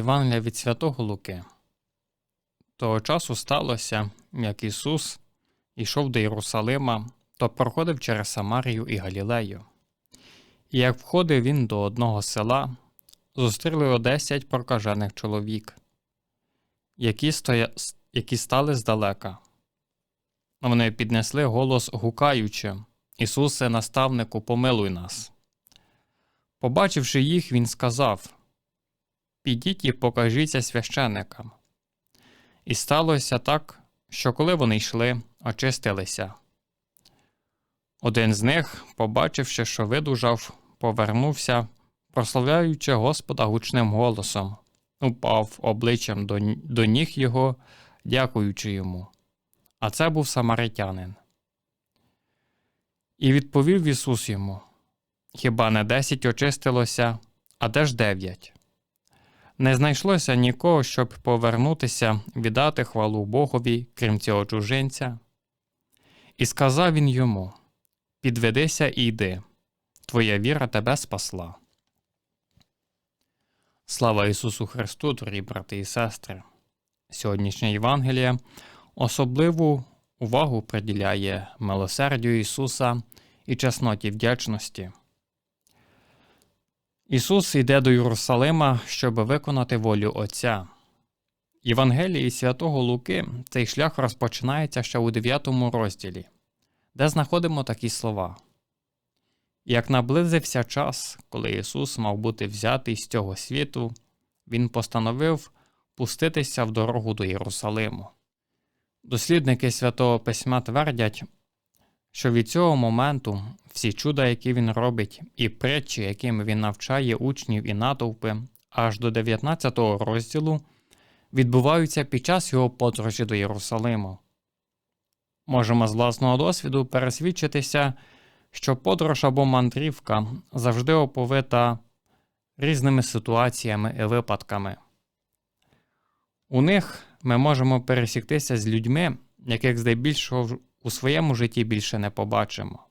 Євангелія від Святого Луки. Того часу сталося, як Ісус йшов до Єрусалима, то проходив через Самарію і Галілею. І як входив він до одного села, зустріли його десять прокажених чоловік, які, стоя... які стали здалека. Вони піднесли голос гукаючи Ісусе, наставнику, помилуй нас. Побачивши їх, він сказав Підіть і покажіться священникам. І сталося так, що коли вони йшли, очистилися. Один з них, побачивши, що видужав, повернувся, прославляючи Господа гучним голосом, упав обличчям до, до ніг його, дякуючи йому. А це був самаритянин. І відповів Ісус йому: Хіба не десять очистилося, а де ж дев'ять? Не знайшлося нікого, щоб повернутися, віддати хвалу Богові, крім цього чужинця. І сказав він йому: Підведися і йди, твоя віра тебе спасла. Слава Ісусу Христу, дорогі брати і сестри! Сьогоднішня Євангелія особливу увагу приділяє милосердю Ісуса і чесноті вдячності. Ісус йде до Єрусалима, щоб виконати волю Отця. Євангелії святого Луки цей шлях розпочинається ще у 9 розділі, де знаходимо такі слова. Як наблизився час, коли Ісус мав бути взятий з цього світу, Він постановив пуститися в дорогу до Єрусалиму. Дослідники святого Письма твердять, що від цього моменту всі чуда, які він робить, і притчі, якими він навчає учнів і натовпи, аж до 19 розділу, відбуваються під час його подорожі до Єрусалиму. Можемо з власного досвіду пересвідчитися, що подорож або мандрівка завжди оповита різними ситуаціями і випадками. У них ми можемо пересіктися з людьми, яких здебільшого у своєму житті більше не побачимо.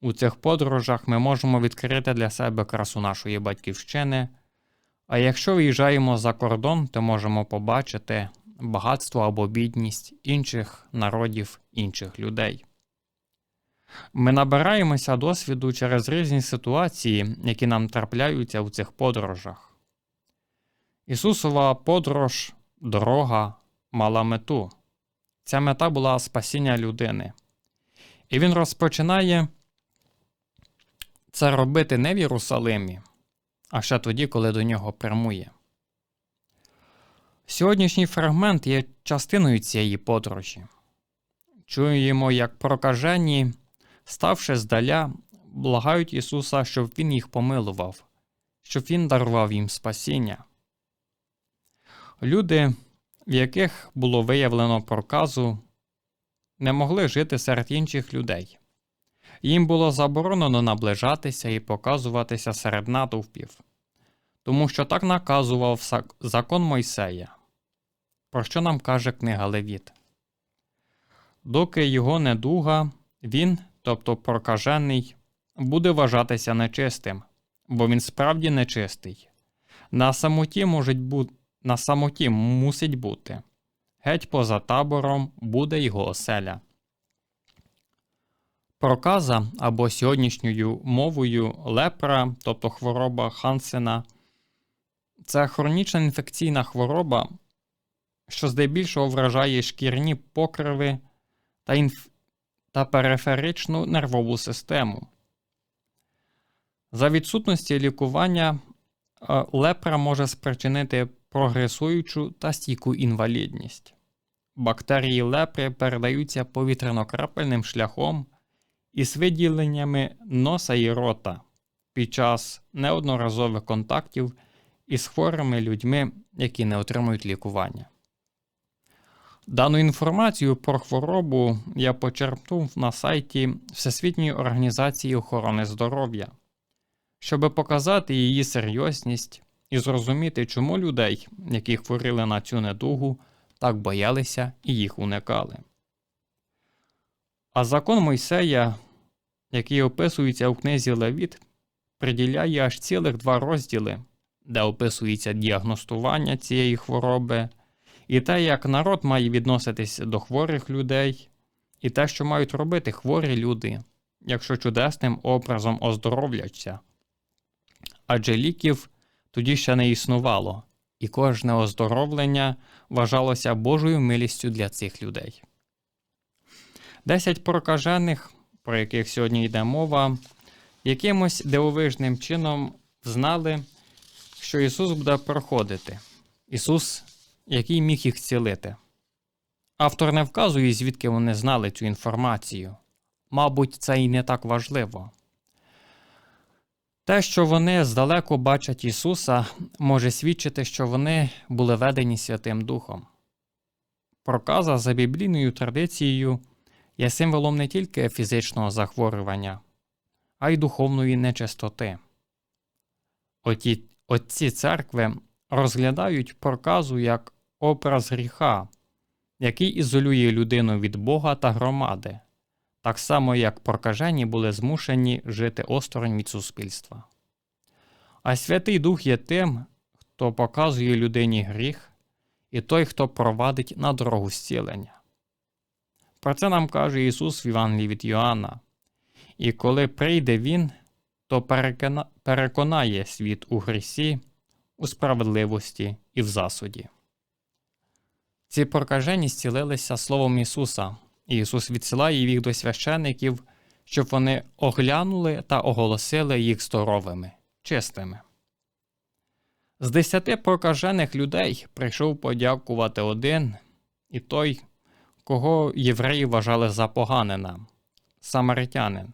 У цих подорожах ми можемо відкрити для себе красу нашої батьківщини, а якщо виїжджаємо за кордон, то можемо побачити багатство або бідність інших народів, інших людей. Ми набираємося досвіду через різні ситуації, які нам трапляються у цих подорожах. Ісусова подорож, дорога мала мету. Ця мета була спасіння людини. І він розпочинає це робити не в Єрусалимі, а ще тоді, коли до нього прямує. Сьогоднішній фрагмент є частиною цієї подорожі. Чуємо, як прокажені, ставши здаля, благають Ісуса, щоб Він їх помилував, щоб Він дарував їм спасіння. Люди, в яких було виявлено проказу, не могли жити серед інших людей. Їм було заборонено наближатися і показуватися серед натовпів, тому що так наказував закон Мойсея, про що нам каже книга Левіт. Доки його недуга, він, тобто прокажений, буде вважатися нечистим, бо він справді нечистий. На самоті можуть бути, на самоті мусить бути, геть поза табором буде його оселя. Проказа або сьогоднішньою мовою лепра, тобто хвороба Хансена, це хронічна інфекційна хвороба, що здебільшого вражає шкірні покриви та, інф... та периферичну нервову систему. За відсутності лікування е, лепра може спричинити прогресуючу та стійку інвалідність. Бактерії лепри передаються повітряно-крапельним шляхом із виділеннями носа і рота під час неодноразових контактів із хворими людьми, які не отримують лікування. Дану інформацію про хворобу я почерпнув на сайті Всесвітньої організації охорони здоров'я, щоб показати її серйозність і зрозуміти, чому людей, які хворіли на цю недугу, так боялися і їх уникали. А закон Мойсея, який описується у книзі Левіт, приділяє аж цілих два розділи де описується діагностування цієї хвороби, і те, як народ має відноситись до хворих людей, і те, що мають робити хворі люди, якщо чудесним образом оздоровляться. Адже ліків тоді ще не існувало, і кожне оздоровлення вважалося Божою милістю для цих людей. Десять прокажених, про яких сьогодні йде мова, якимось дивовижним чином знали, що Ісус буде проходити. Ісус, який міг їх цілити. Автор не вказує, звідки вони знали цю інформацію. Мабуть, це і не так важливо. Те, що вони здалеку бачать Ісуса, може свідчити, що вони були ведені Святим Духом. Проказа за біблійною традицією є символом не тільки фізичного захворювання, а й духовної нечистоти. Оті, Отці церкви розглядають проказу як образ гріха, який ізолює людину від Бога та громади, так само як прокажені були змушені жити осторонь від суспільства. А Святий Дух є тим, хто показує людині гріх, і той, хто провадить на дорогу зцілення. Про це нам каже Ісус в Євангелії від Йоанна. І коли прийде Він, то переконає світ у грісі, у справедливості і в засуді. Ці прокажені зцілилися Словом Ісуса, Ісус відсилає їх до священиків, щоб вони оглянули та оголосили їх здоровими, чистими. З десяти прокажених людей прийшов подякувати один і той, кого євреї вважали за поганина самаритянин,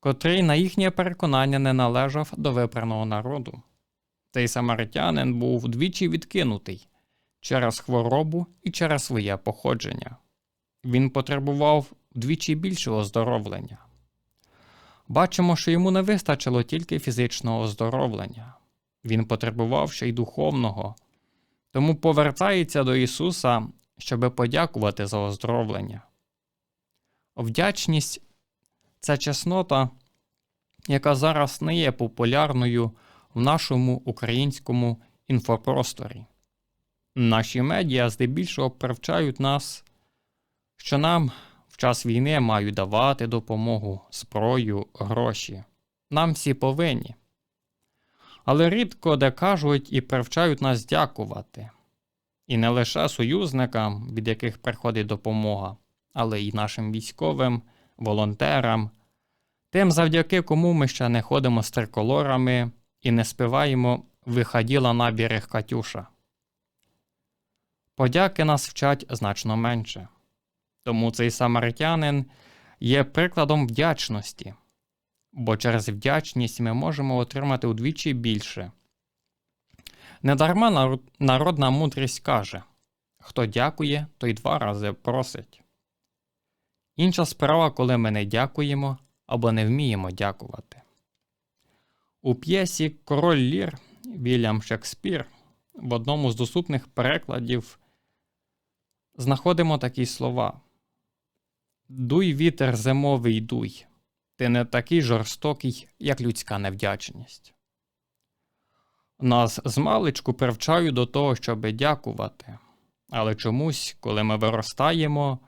котрий на їхнє переконання не належав до вибраного народу. Цей самаритянин був двічі відкинутий через хворобу і через своє походження. Він потребував вдвічі більшого оздоровлення. Бачимо, що йому не вистачило тільки фізичного оздоровлення, він потребував ще й духовного, тому повертається до Ісуса, щоби подякувати за оздоровлення. Вдячність це чеснота, яка зараз не є популярною в нашому українському інфопросторі. Наші медіа здебільшого привчають нас, що нам в час війни мають давати допомогу, зброю, гроші. Нам всі повинні. Але рідко де кажуть і привчають нас дякувати. І не лише союзникам, від яких приходить допомога, але й нашим військовим, волонтерам, тим, завдяки кому ми ще не ходимо з триколорами і не співаємо виходіла на берег Катюша. Подяки нас вчать значно менше. Тому цей самаритянин є прикладом вдячності, бо через вдячність ми можемо отримати удвічі більше. Недарма народна мудрість каже хто дякує, той два рази просить. Інша справа, коли ми не дякуємо або не вміємо дякувати. У п'єсі Король Лір Вільям Шекспір в одному з доступних перекладів знаходимо такі слова: Дуй вітер зимовий дуй, ти не такий жорстокий, як людська невдячність. Нас з привчають до того, щоб дякувати, але чомусь, коли ми виростаємо,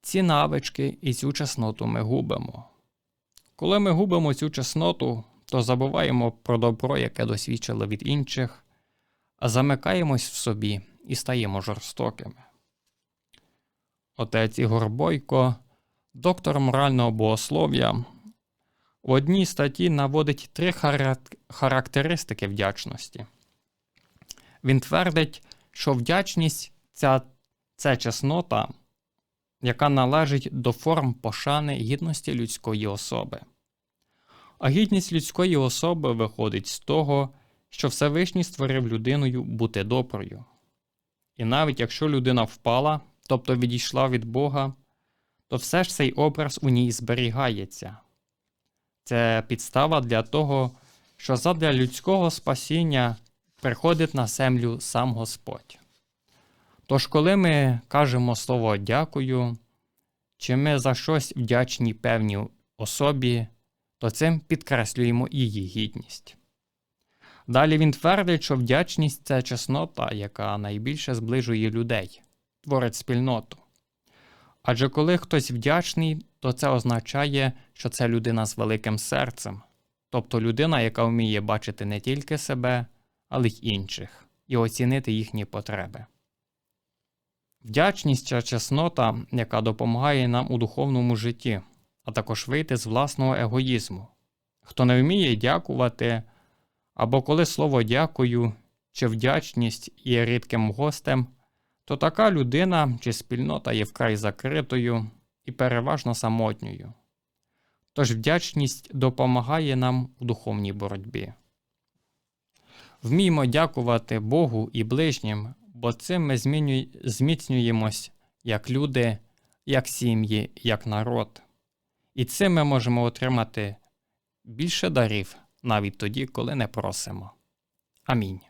ці навички і цю чесноту ми губимо. Коли ми губимо цю чесноту, то забуваємо про добро, яке досвідчили від інших, замикаємось в собі і стаємо жорстокими. Отець Ігор Бойко, доктор морального богослов'я, в одній статті наводить три характеристики вдячності. Він твердить, що вдячність ця, це чеснота, яка належить до форм пошани гідності людської особи. А гідність людської особи виходить з того, що Всевишній створив людиною бути доброю. І навіть якщо людина впала, тобто відійшла від Бога, то все ж цей образ у ній зберігається. Це підстава для того, що задля людського спасіння приходить на землю сам Господь. Тож, коли ми кажемо слово дякую, чи ми за щось вдячні певній особі, то цим підкреслюємо її гідність. Далі він твердить, що вдячність це чеснота, яка найбільше зближує людей, творить спільноту. Адже коли хтось вдячний, то це означає, що це людина з великим серцем, тобто людина, яка вміє бачити не тільки себе, але й інших, і оцінити їхні потреби. Вдячність це чеснота, яка допомагає нам у духовному житті, а також вийти з власного егоїзму. Хто не вміє дякувати, або коли слово дякую чи вдячність є рідким гостем, то така людина чи спільнота є вкрай закритою і переважно самотньою. Тож вдячність допомагає нам у духовній боротьбі. Вміємо дякувати Богу і ближнім, бо цим ми зміцнюємось як люди, як сім'ї, як народ. І цим ми можемо отримати більше дарів навіть тоді, коли не просимо. Амінь.